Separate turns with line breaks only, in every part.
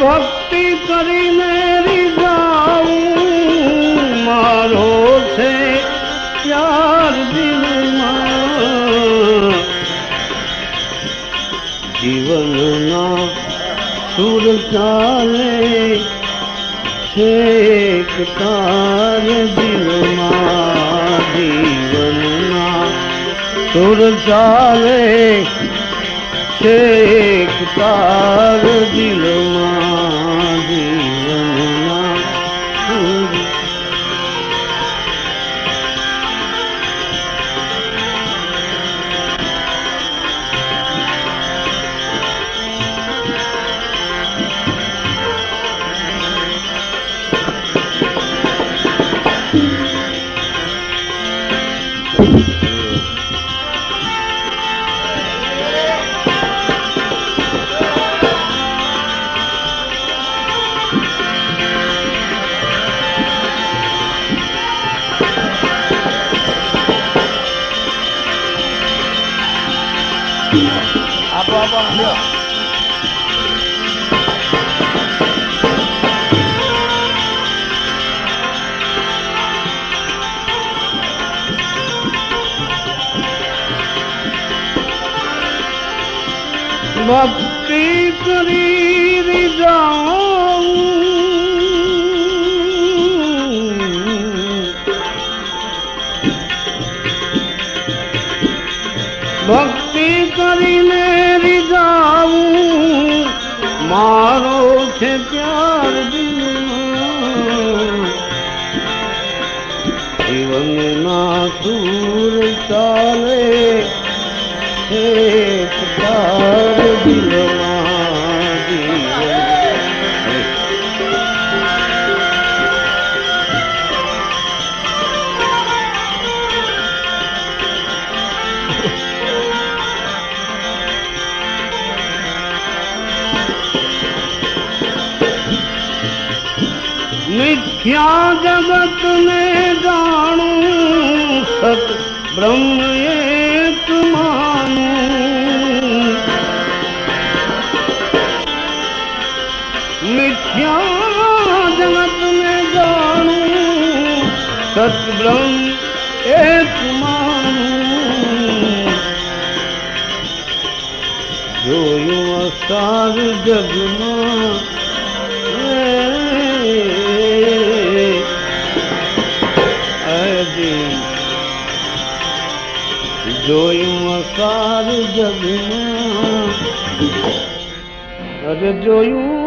ભક્તિ કરીને ચાલે છે તાર દિલમાં જીવનના સુર ચાલે છે તાર દિલમાં ભક્તિ કરીને રીઝાવું મારો છે પ્યાર જીવનના સૂર ચાલે છે તાર મિથ્યા જગત ને જાણું સત બ્રહ્મ જોયું અકાર જગમાં અરે જોયું.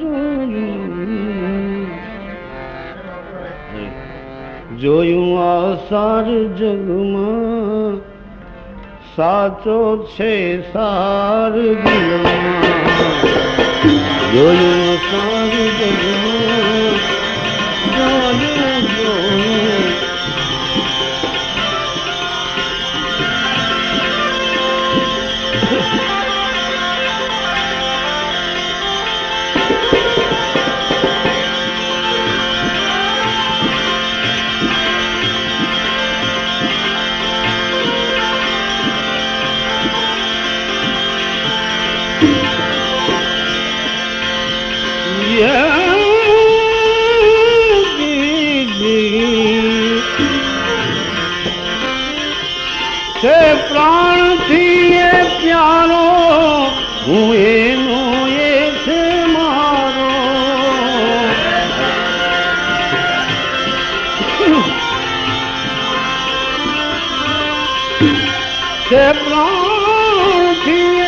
જોયું જોયું આ સાર જગમાં. સાચો છે સાર જગમાં. જોયું સાર Thank you. છે પ્રાણથી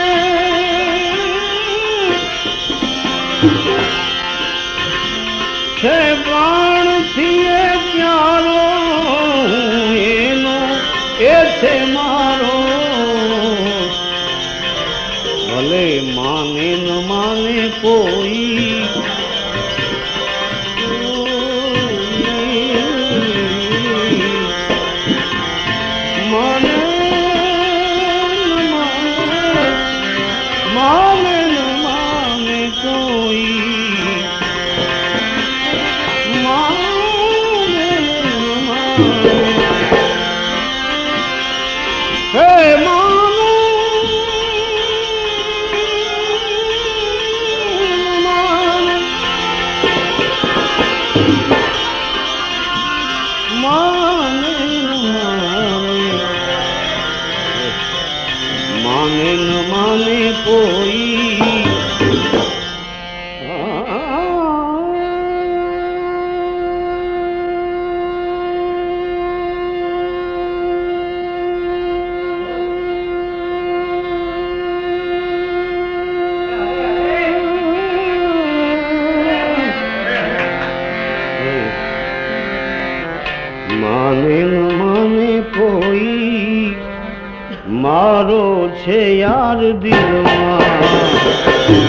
દિલમાં.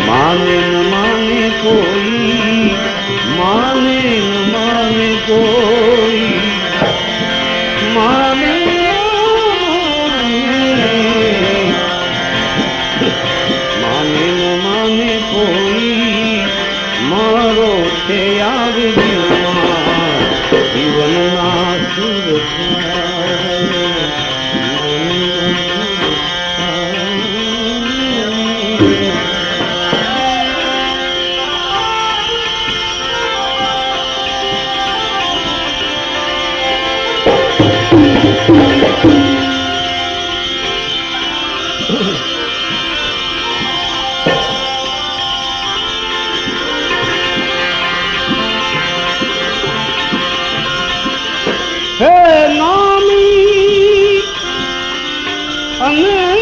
માને ન માને કોઈ, માને ન માને કોઈ. માને માને ન માને કોઈ. મારો છે યાર દિલમાં અને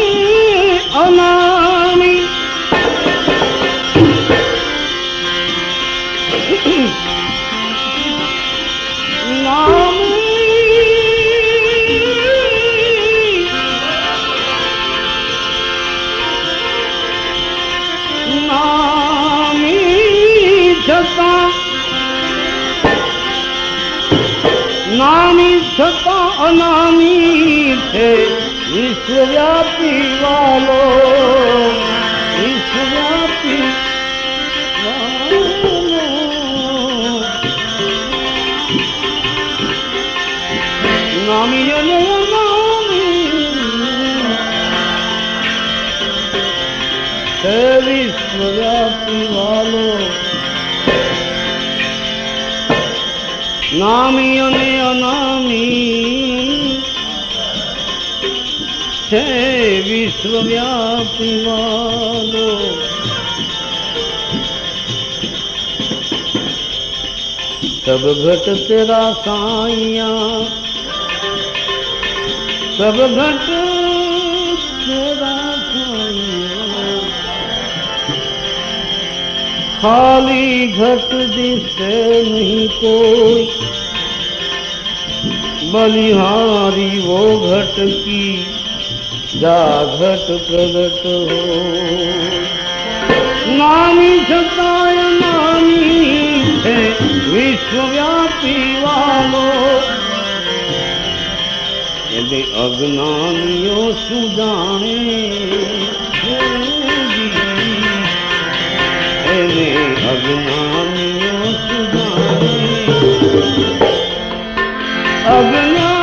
સ્વામી એનું વિશ્વવ્યાપી વાલો નામી અને અનામી છે વિશ્વવ્યાપી વાલો સબ ઘટ તેરા સાયા સબ ઘટ સેવા ખાલી ઘટ દિશે નહીં કોઈ બલિહારી વો ઘટ કી જા ઘટ પ્રગટ હો નાની છતાંય નાની છે વિશ્વવ્યાપી વાલો એટલે અજ્ઞાનીઓ જાણે એને અજ્ઞાનીઓ જાણે અજ્ઞાની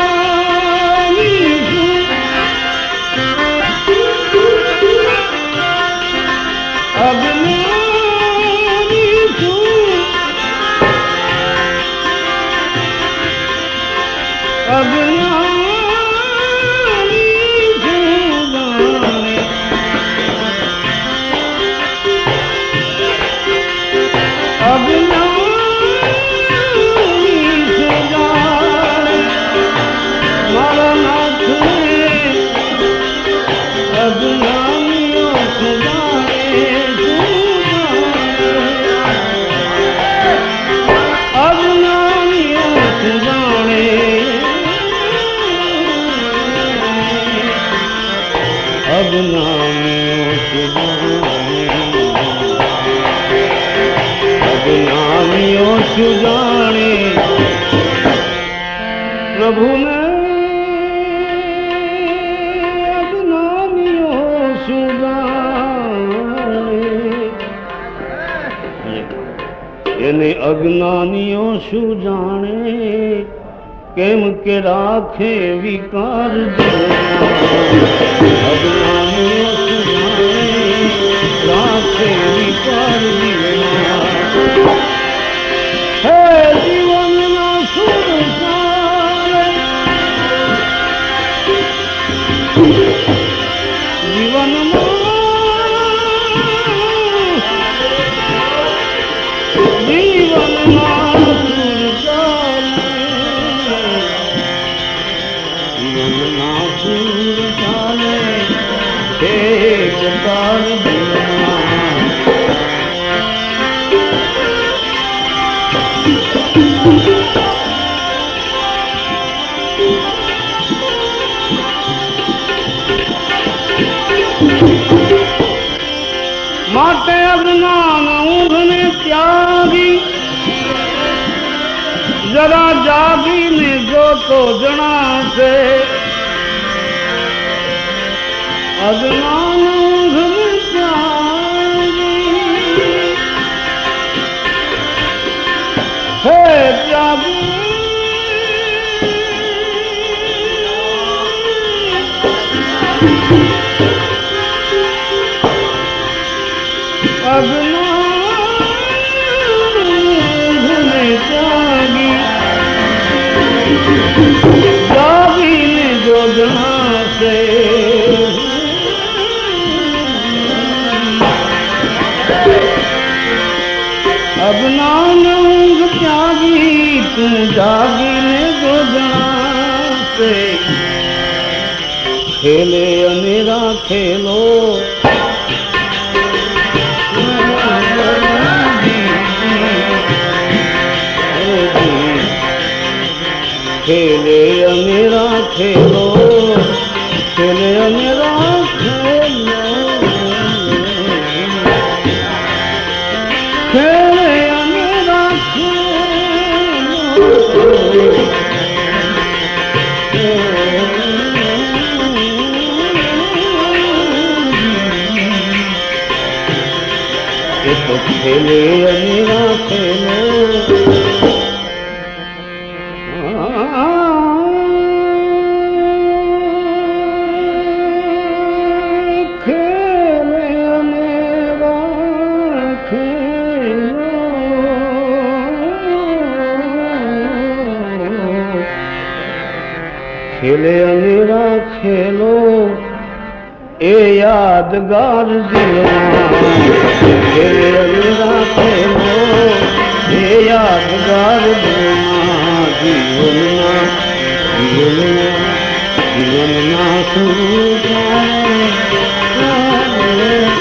રાખે વિકાર અજ્ઞાની રાખે વિકાર માટે અજ્ઞાન ઊંઘને ત્યાગી જરા જાગીને જો તો જણાશે. અજ્ઞાન અજ્ઞાન ઊંઘ ત્યાગી તું જાગીને જો જણાશે ખેલે અને રાખેલો ખેલે અમેરા ખેલો ખેલે અમેરા ખેલો ખેલે અમેરા ખેલો એ તો ખેલે ખેલે અમેરા ખેલો, એ યાદગાર જીવન ખેલે અમેરા ખેલો, એ યાદગાર જીવન જીવનના જીવનના હવે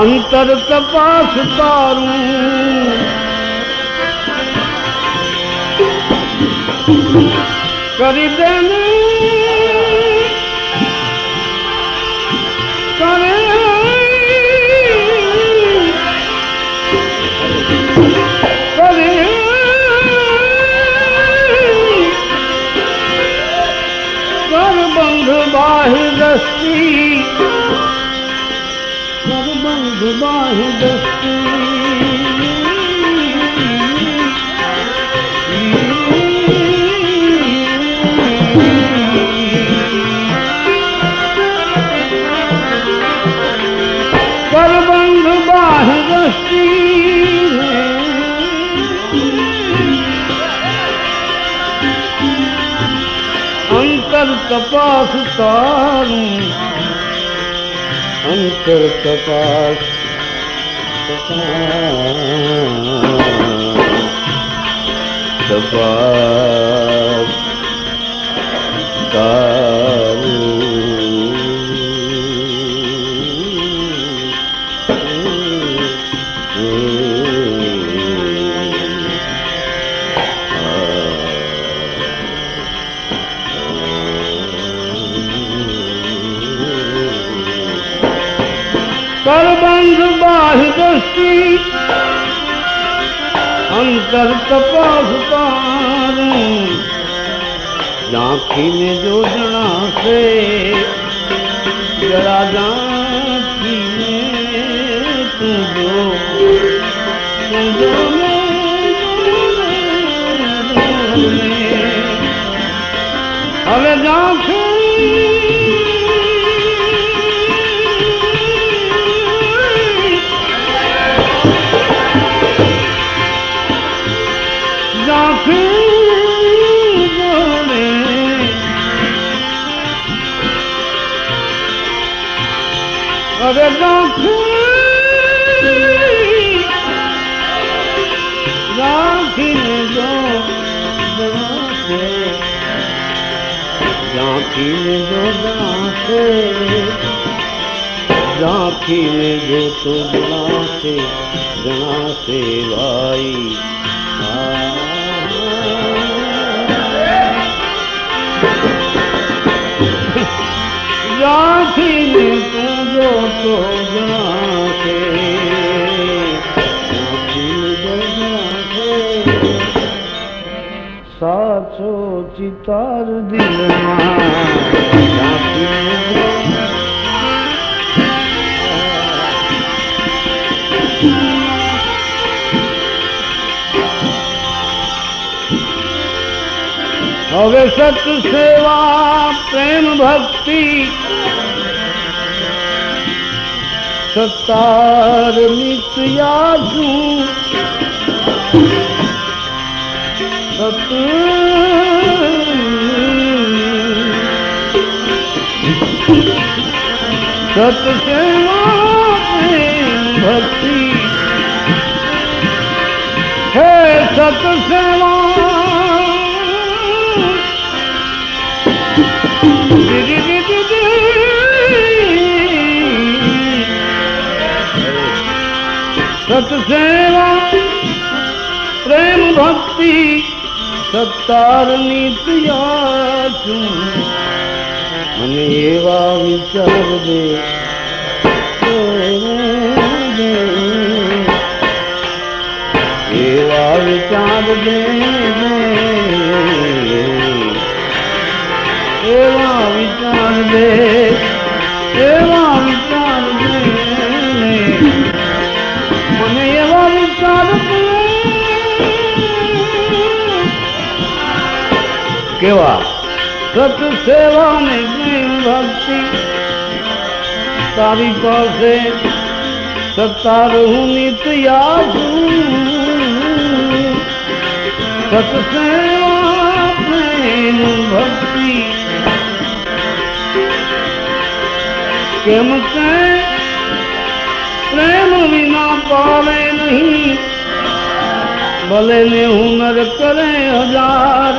અંતર તપાસ તારું. કરી દેને અંતર તપાસ તારું અંતર તપાસ તપાસ કરબંધ બાહ્ય દ્રષ્ટિ અંતર તપાસ ઝાંખીને જો જણાશે જરા ઝાંખીને તું જો તું જો અરે ઝાંખી ઝાંખીને જો જણાશે ઝાંખીને જો જણાશે ઝાંખીને જો તો જણાશે જણાશે ભાઈ ઝાંખીને તું જો તો જણાશે ઝાંખીને જો જણાશે સાચો ચિતાર દિલમાં હવે સત સેવા પ્રેમ ભક્તિ સતાર નિત્યા છું સત સત સત્તાર નિત્યા છું મને એવા વિચાર દે એવા વિચાર દે એવા વિચાર કેવા સત સેવા ને પ્રેમ ભક્તિ તારી પાસે સત્તાર હું નિત્યા છું સત્સેવા પ્રેમ ભક્તિ કેમ કે પ્રેમ વિના પાવે નહીં ભલે ને હુનર કરે હજાર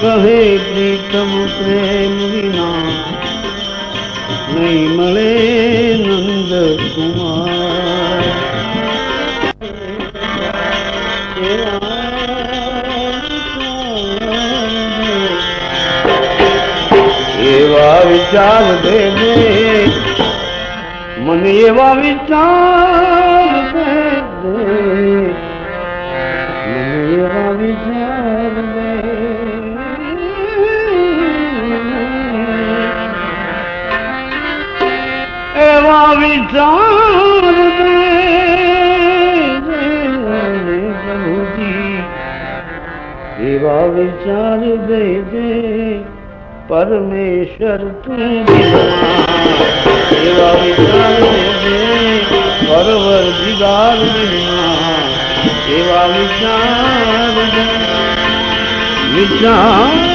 કહે, પ્રીતમ પ્રેમ વિના નહીં મળે નંદ કુમાર. એવા વિચાર દે દે મને એવા વિચાર દે મને એવા વિચાર દે એવા વિચાર દે દે પરમેશ્વર તું. એવા વિચાર દે દે પરવર દિગાર એવા વિચાર દે વિચાર